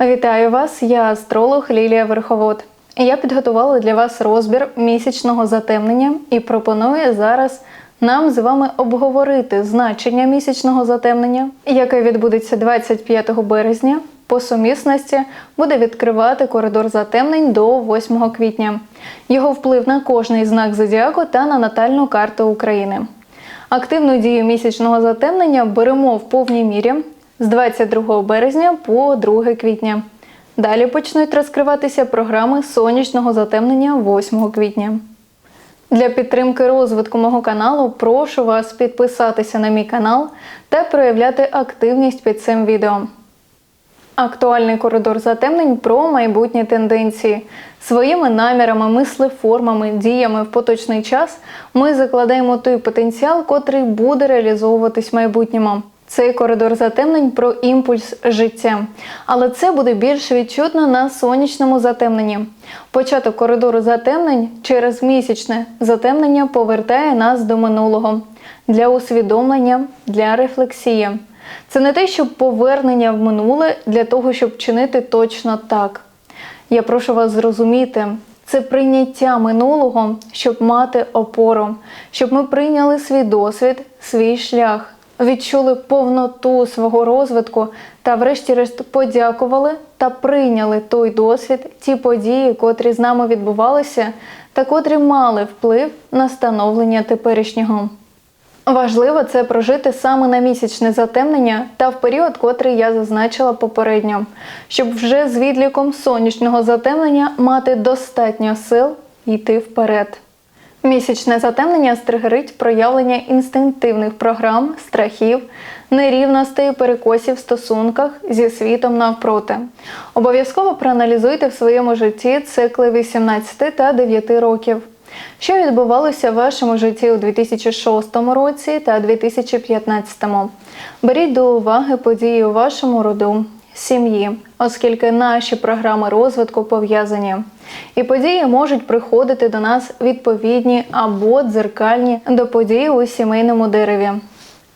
Вітаю вас! Я астролог Лілія Верховод. Я підготувала для вас розбір місячного затемнення і пропоную зараз нам з вами обговорити значення місячного затемнення, яке відбудеться 25 березня. По сумісності буде відкривати коридор затемнень до 8 квітня. Його вплив на кожний знак зодіаку та на натальну карту України. Активну дію місячного затемнення беремо в повній мірі з 22 березня по 2 квітня. Далі почнуть розкриватися програми сонячного затемнення 8 квітня. Для підтримки розвитку мого каналу прошу вас підписатися на мій канал та проявляти активність під цим відео. Актуальний коридор затемнень про майбутні тенденції. Своїми намірами, мислеформами, діями в поточний час ми закладаємо той потенціал, котрий буде реалізовуватись в майбутньому. Цей коридор затемнень про імпульс життя, але це буде більш відчутно на сонячному затемненні. Початок коридору затемнень через місячне затемнення повертає нас до минулого для усвідомлення, для рефлексії. Це не те, щоб повернення в минуле для того, щоб чинити точно так. Я прошу вас зрозуміти, це прийняття минулого, щоб мати опору, щоб ми прийняли свій досвід, свій шлях, відчули повноту свого розвитку та, врешті-решт, подякували та прийняли той досвід, ті події, котрі з нами відбувалися, та котрі мали вплив на становлення теперішнього. Важливо це прожити саме на місячне затемнення та в період, котрий я зазначила попередньо, щоб вже з відліком сонячного затемнення мати достатньо сил йти вперед. Місячне затемнення стригерить проявлення інстинктивних програм, страхів, нерівностей, перекосів в стосунках зі світом навпроти. Обов'язково проаналізуйте в своєму житті цикли 18 та 9 років. Що відбувалося в вашому житті у 2006 році та 2015? Беріть до уваги події у вашому роду, сім'ї, оскільки наші програми розвитку пов'язані. І події можуть приходити до нас відповідні або дзеркальні до подій у сімейному дереві.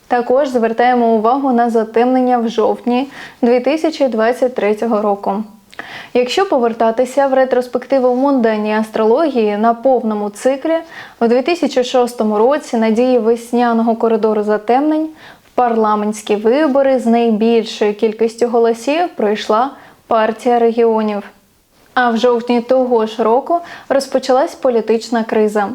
Також звертаємо увагу на затемнення в жовтні 2023 року. Якщо повертатися в ретроспективу в мунденній астрології на повному циклі, у 2006 році надії весняного коридору затемнень парламентські вибори з найбільшою кількістю голосів пройшла партія регіонів. А в жовтні того ж року розпочалась політична криза.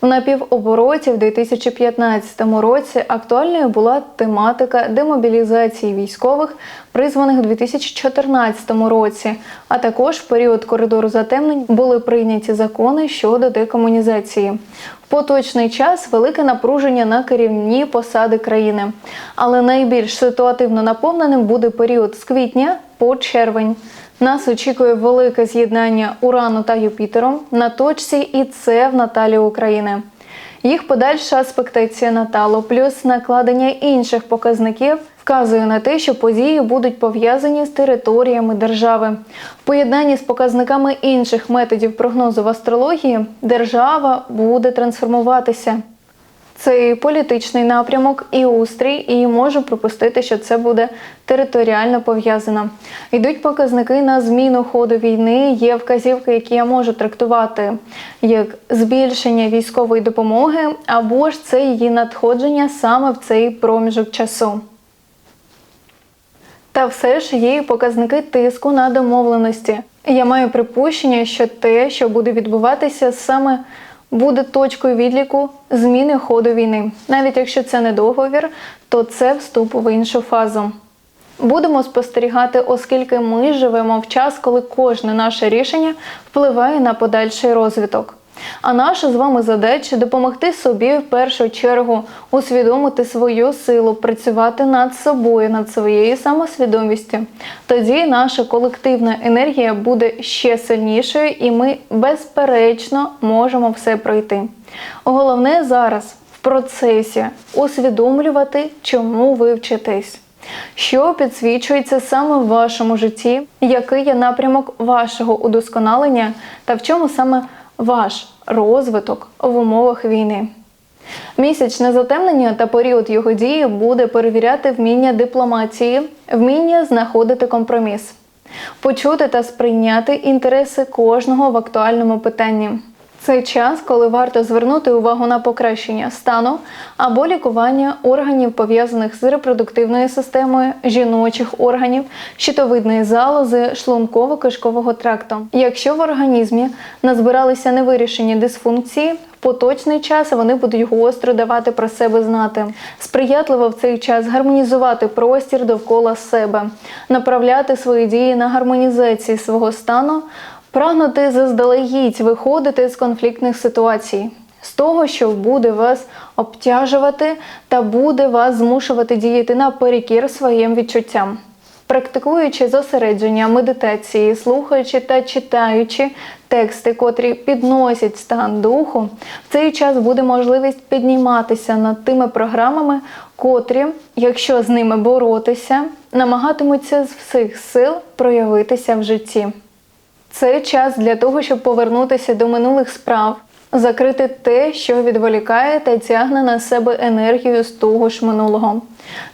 В напівобороті в 2015 році актуальною була тематика демобілізації військових, призваних у 2014 році. А також в період коридору затемнень були прийняті закони щодо декомунізації. В поточний час велике напруження на керівні посади країни. Але найбільш ситуативно наповненим буде період з квітня по червень. Нас очікує велике з'єднання Урану та Юпітером на точці, і це в Наталі України. Їх подальша аспектація Наталу, плюс накладення інших показників вказує на те, що події будуть пов'язані з територіями держави. В поєднанні з показниками інших методів прогнозу в астрології держава буде трансформуватися. Це і політичний напрямок, і устрій, і можу припустити, що це буде територіально пов'язано. Йдуть показники на зміну ходу війни. Є вказівки, які я можу трактувати як збільшення військової допомоги, або ж це її надходження саме в цей проміжок часу. Та все ж є показники тиску на домовленості. Я маю припущення, що те, що буде відбуватися саме буде точкою відліку зміни ходу війни. Навіть якщо це не договір, то це вступ в іншу фазу. Будемо спостерігати, оскільки ми живемо в час, коли кожне наше рішення впливає на подальший розвиток. А наша з вами задача допомогти собі в першу чергу усвідомити свою силу, працювати над собою, над своєю самосвідомістю. Тоді наша колективна енергія буде ще сильнішою, і ми безперечно можемо все пройти. Головне зараз в процесі усвідомлювати, чому ви вчитесь. Що підсвічується саме в вашому житті, який є напрямок вашого удосконалення та в чому саме ваш розвиток в умовах війни. Місячне затемнення та період його дії буде перевіряти вміння дипломатії, вміння знаходити компроміс. почути та сприйняти інтереси кожного в актуальному питанні. Це час, коли варто звернути увагу на покращення стану або лікування органів, пов'язаних з репродуктивною системою, жіночих органів, щитовидної залози, шлунково-кишкового тракту. Якщо в організмі назбиралися невирішені дисфункції, в поточний час вони будуть гостро давати про себе знати. Сприятливо в цей час гармонізувати простір довкола себе, направляти свої дії на гармонізацію свого стану прагнути заздалегідь виходити з конфліктних ситуацій, з того, що буде вас обтяжувати та буде вас змушувати діяти наперекір своїм відчуттям. Практикуючи зосередження, медитації, слухаючи та читаючи тексти, котрі підносять стан духу, в цей час буде можливість підніматися над тими програмами, котрі, якщо з ними боротися, намагатимуться з всіх сил проявитися в житті. Це час для того, щоб повернутися до минулих справ, закрити те, що відволікає та тягне на себе енергію з того ж минулого.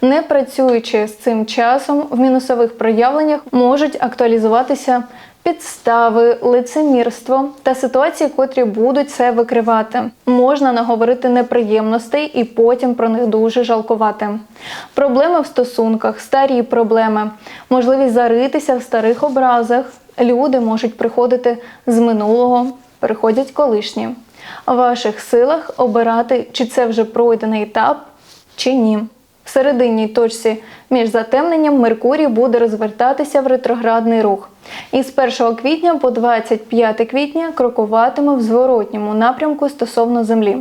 Не працюючи з цим часом, в мінусових проявленнях можуть актуалізуватися підстави, лицемірство та ситуації, котрі будуть це викривати. Можна наговорити неприємностей і потім про них дуже жалкувати. Проблеми в стосунках, старі проблеми, можливість заритися в старих образах. Люди можуть приходити з минулого, приходять колишні. В ваших силах обирати, чи це вже пройдений етап, чи ні. В серединній точці між затемненням Меркурій буде розвертатися в ретроградний рух. І з 1 квітня по 25 квітня крокуватиме в зворотньому напрямку стосовно Землі.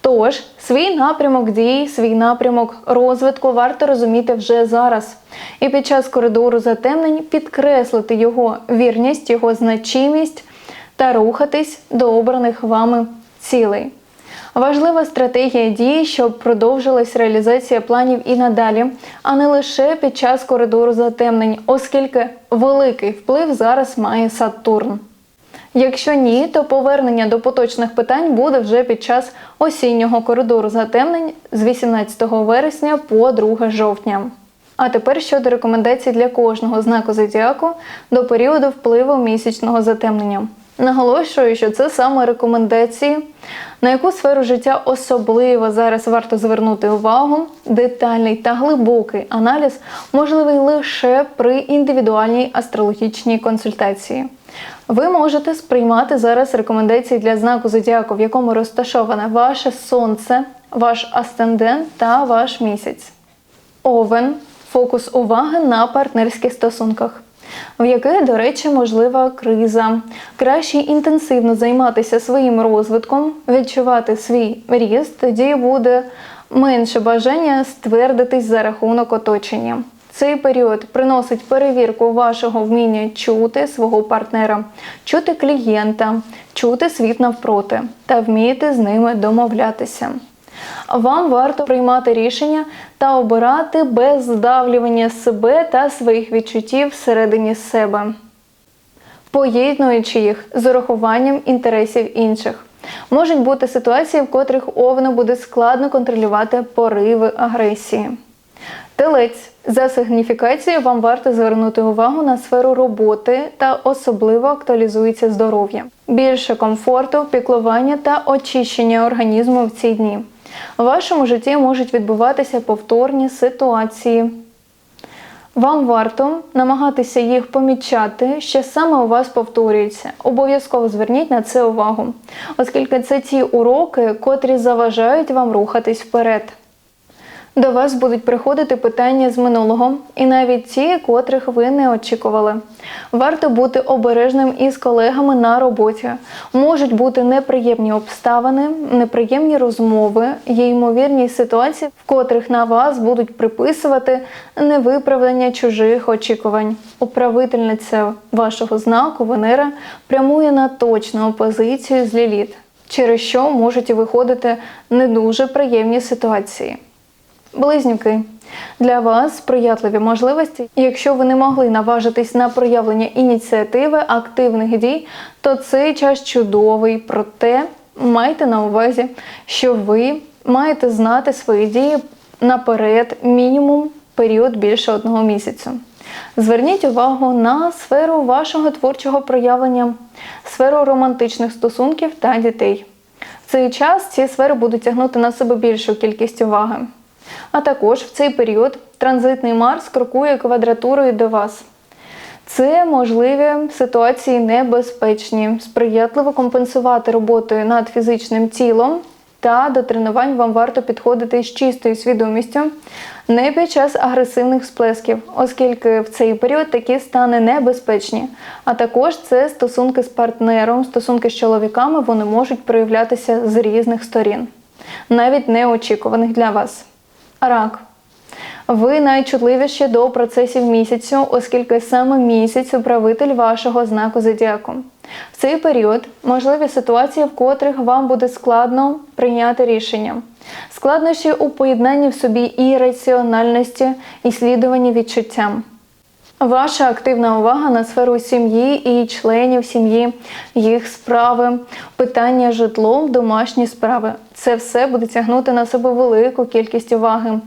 Тож, свій напрямок дій, свій напрямок розвитку варто розуміти вже зараз. І під час коридору затемнень підкреслити його вірність, його значимість та рухатись до обраних вами цілей. Важлива стратегія дії, щоб продовжилась реалізація планів і надалі, а не лише під час коридору затемнень, оскільки великий вплив зараз має Сатурн. Якщо ні, то повернення до поточних питань буде вже під час осіннього коридору затемнень з 18 вересня по 2 жовтня. А тепер щодо рекомендацій для кожного знаку зодіаку до періоду впливу місячного затемнення. Наголошую, що це саме рекомендації, на яку сферу життя особливо зараз варто звернути увагу. Детальний та глибокий аналіз можливий лише при індивідуальній астрологічній консультації. Ви можете сприймати зараз рекомендації для знаку зодіаку, в якому розташоване ваше сонце, ваш асцендент та ваш місяць. Овен фокус уваги на партнерських стосунках в яких, до речі, можлива криза. Краще інтенсивно займатися своїм розвитком, відчувати свій ріст, тоді буде менше бажання ствердитись за рахунок оточення. Цей період приносить перевірку вашого вміння чути свого партнера, чути клієнта, чути світ навпроти та вміти з ними домовлятися. Вам варто приймати рішення та обирати без здавлювання себе та своїх відчуттів всередині себе, поєднуючи їх з урахуванням інтересів інших. Можуть бути ситуації, в котрих овну буде складно контролювати пориви агресії. Телець за сигніфікацією вам варто звернути увагу на сферу роботи та особливо актуалізується здоров'я, більше комфорту, піклування та очищення організму в ці дні. У вашому житті можуть відбуватися повторні ситуації. Вам варто намагатися їх помічати, що саме у вас повторюється. Обов'язково зверніть на це увагу, оскільки це ті уроки, котрі заважають вам рухатись вперед. До вас будуть приходити питання з минулого, і навіть ті, котрих ви не очікували. Варто бути обережним із колегами на роботі. Можуть бути неприємні обставини, неприємні розмови, є ймовірні ситуації, в котрих на вас будуть приписувати невиправдання чужих очікувань. Управительниця вашого знаку Венера прямує на точну опозицію з ліліт, через що можуть виходити не дуже приємні ситуації. Близнюки. Для вас сприятливі можливості. Якщо ви не могли наважитись на проявлення ініціативи, активних дій, то цей час чудовий. Проте майте на увазі, що ви маєте знати свої дії наперед, мінімум період більше одного місяця. Зверніть увагу на сферу вашого творчого проявлення, сферу романтичних стосунків та дітей. В цей час ці сфери будуть тягнути на себе більшу кількість уваги. А також в цей період транзитний Марс крокує квадратурою до вас. Це можливі ситуації небезпечні, сприятливо компенсувати роботою над фізичним тілом. Та до тренувань вам варто підходити з чистою свідомістю, не під час агресивних сплесків, оскільки в цей період такі стани небезпечні. А також це стосунки з партнером, стосунки з чоловіками, вони можуть проявлятися з різних сторін, навіть неочікуваних для вас. Рак. Ви найчутливіші до процесів місяцю, оскільки саме місяць управитель вашого знаку зодіаку. В цей період можливі ситуації, в котрих вам буде складно прийняти рішення. Складнощі у поєднанні в собі і раціональності, і слідуванні відчуттям. Ваша активна увага на сферу сім'ї і членів сім'ї, їх справи, питання житлом, домашні справи. Це все буде тягнути на себе велику кількість уваги.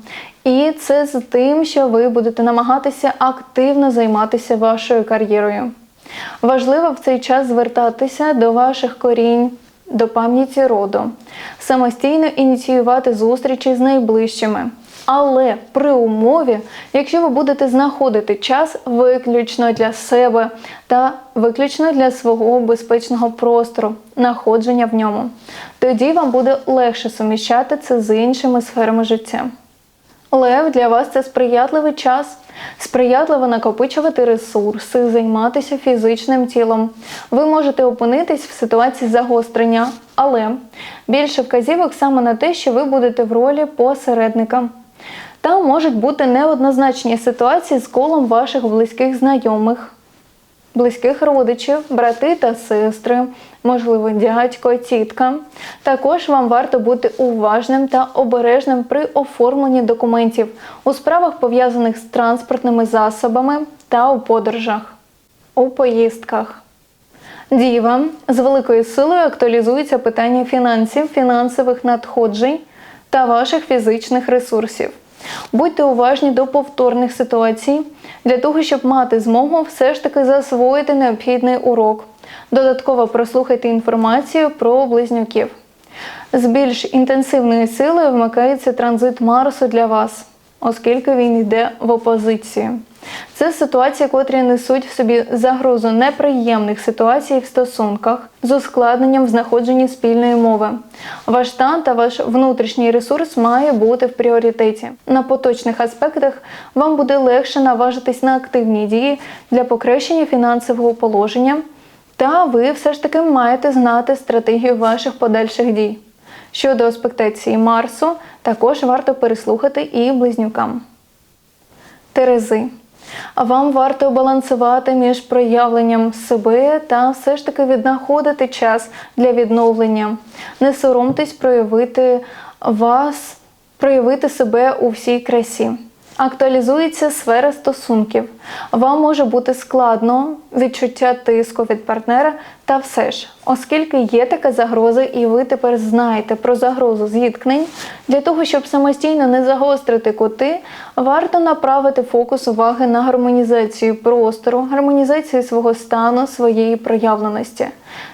І це з тим, що ви будете намагатися активно займатися вашою кар'єрою. Важливо в цей час звертатися до ваших корінь, до пам'яті роду, самостійно ініціювати зустрічі з найближчими. Але при умові, якщо ви будете знаходити час виключно для себе та виключно для свого безпечного простору, находження в ньому, тоді вам буде легше суміщати це з іншими сферами життя. Лев для вас це сприятливий час, сприятливо накопичувати ресурси, займатися фізичним тілом. Ви можете опинитись в ситуації загострення, але більше вказівок саме на те, що ви будете в ролі посередника. Там можуть бути неоднозначні ситуації з колом ваших близьких знайомих, близьких родичів, брати та сестри, можливо, дядько, тітка. Також вам варто бути уважним та обережним при оформленні документів у справах, пов'язаних з транспортними засобами та у подорожах, у поїздках. Діва з великою силою актуалізується питання фінансів, фінансових надходжень та ваших фізичних ресурсів. Будьте уважні до повторних ситуацій для того, щоб мати змогу все ж таки засвоїти необхідний урок. Додатково прослухайте інформацію про близнюків. З більш інтенсивною силою вмикається транзит Марсу для вас, оскільки він йде в опозицію. Це ситуації, котрі несуть в собі загрозу неприємних ситуацій в стосунках з ускладненням в знаходженні спільної мови. Ваш стан та ваш внутрішній ресурс має бути в пріоритеті. На поточних аспектах вам буде легше наважитись на активні дії для покращення фінансового положення, та ви все ж таки маєте знати стратегію ваших подальших дій. Щодо аспектації Марсу, також варто переслухати і близнюкам. Терези. Вам варто балансувати між проявленням себе та все ж таки віднаходити час для відновлення. Не соромтесь проявити вас, проявити себе у всій красі. Актуалізується сфера стосунків. Вам може бути складно відчуття тиску від партнера, та все ж, оскільки є така загроза, і ви тепер знаєте про загрозу зіткнень, для того, щоб самостійно не загострити кути, варто направити фокус уваги на гармонізацію простору, гармонізацію свого стану, своєї проявленості.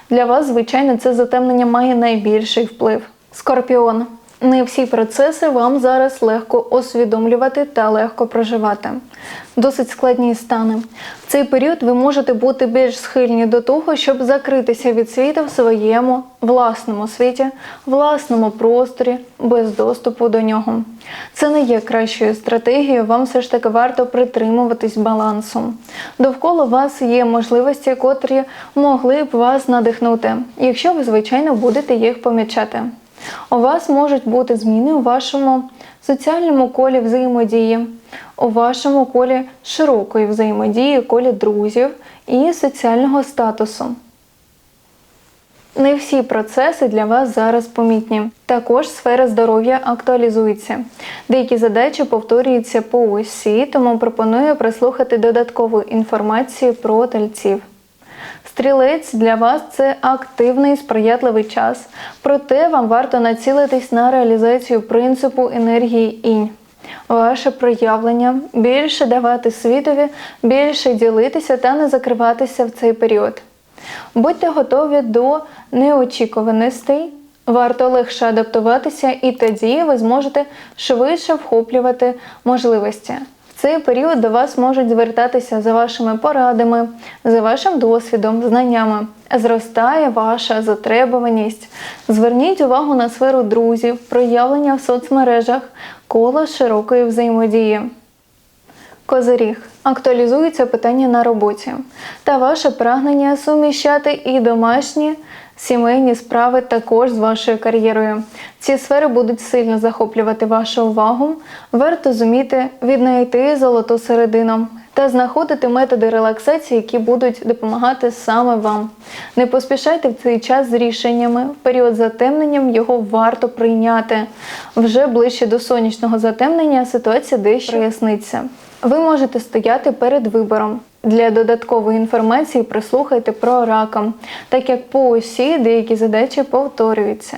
Для вас, звичайно, це затемнення має найбільший вплив. Скорпіон. Не всі процеси вам зараз легко усвідомлювати та легко проживати. Досить складні стани. В цей період ви можете бути більш схильні до того, щоб закритися від світу в своєму власному світі, власному просторі, без доступу до нього. Це не є кращою стратегією, вам все ж таки варто притримуватись балансу. Довкола вас є можливості, котрі могли б вас надихнути, якщо ви, звичайно, будете їх помічати. У вас можуть бути зміни у вашому соціальному колі взаємодії, у вашому колі широкої взаємодії, колі друзів і соціального статусу. Не всі процеси для вас зараз помітні. Також сфера здоров'я актуалізується. Деякі задачі повторюються по осі, тому пропоную прислухати додаткову інформацію про тельців. Стрілець для вас це активний сприятливий час, проте вам варто націлитись на реалізацію принципу енергії інь. ваше проявлення, більше давати світові, більше ділитися та не закриватися в цей період. Будьте готові до неочікуваностей. Варто легше адаптуватися, і тоді ви зможете швидше вхоплювати можливості. Цей період до вас можуть звертатися за вашими порадами, за вашим досвідом, знаннями. Зростає ваша затребуваність. Зверніть увагу на сферу друзів, проявлення в соцмережах, коло широкої взаємодії. Козиріг. Актуалізується питання на роботі та ваше прагнення суміщати і домашні сімейні справи також з вашою кар'єрою. Ці сфери будуть сильно захоплювати вашу увагу. Варто зуміти віднайти золоту середину та знаходити методи релаксації, які будуть допомагати саме вам. Не поспішайте в цей час з рішеннями. В період затемненням його варто прийняти. Вже ближче до сонячного затемнення ситуація дещо проясниться. Ви можете стояти перед вибором. Для додаткової інформації прислухайте про рака, так як по осі деякі задачі повторюються.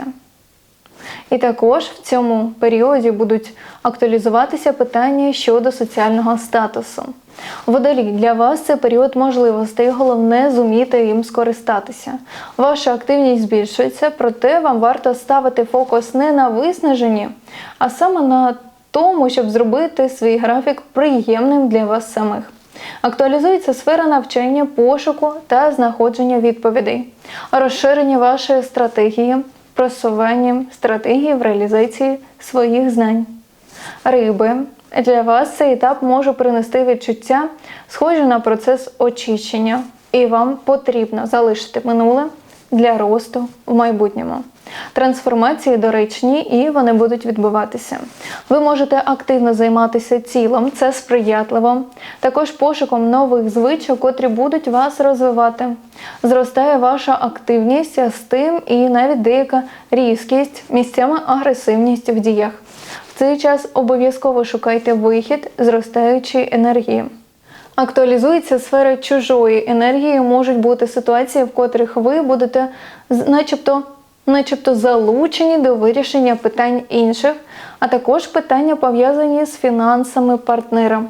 І також в цьому періоді будуть актуалізуватися питання щодо соціального статусу. Водолій для вас це період можливостей, головне зуміти їм скористатися. Ваша активність збільшується, проте вам варто ставити фокус не на виснаженні, а саме на тому, щоб зробити свій графік приємним для вас самих. Актуалізується сфера навчання, пошуку та знаходження відповідей, розширення вашої стратегії, просування стратегії в реалізації своїх знань. Риби. Для вас цей етап може принести відчуття, схоже на процес очищення, і вам потрібно залишити минуле для росту в майбутньому. Трансформації доречні і вони будуть відбуватися. Ви можете активно займатися тілом, це сприятливо, також пошуком нових звичок, котрі будуть вас розвивати. Зростає ваша активність, з тим і навіть деяка різкість, місцями агресивність в діях. В цей час обов'язково шукайте вихід зростаючої енергії. Актуалізується сфера чужої енергії, можуть бути ситуації, в котрих ви будете начебто, начебто залучені до вирішення питань інших, а також питання пов'язані з фінансами партнера.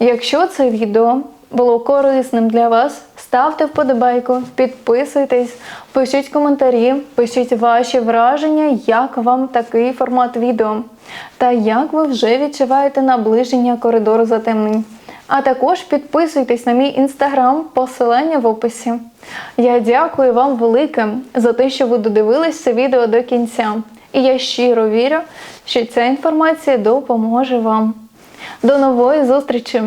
Якщо це відео було корисним для вас, ставте вподобайку, підписуйтесь, пишіть коментарі, пишіть ваші враження, як вам такий формат відео, та як ви вже відчуваєте наближення коридору затемнень. А також підписуйтесь на мій інстаграм, посилання в описі. Я дякую вам велике за те, що ви додивились це відео до кінця. І я щиро вірю, що ця інформація допоможе вам. До нової зустрічі!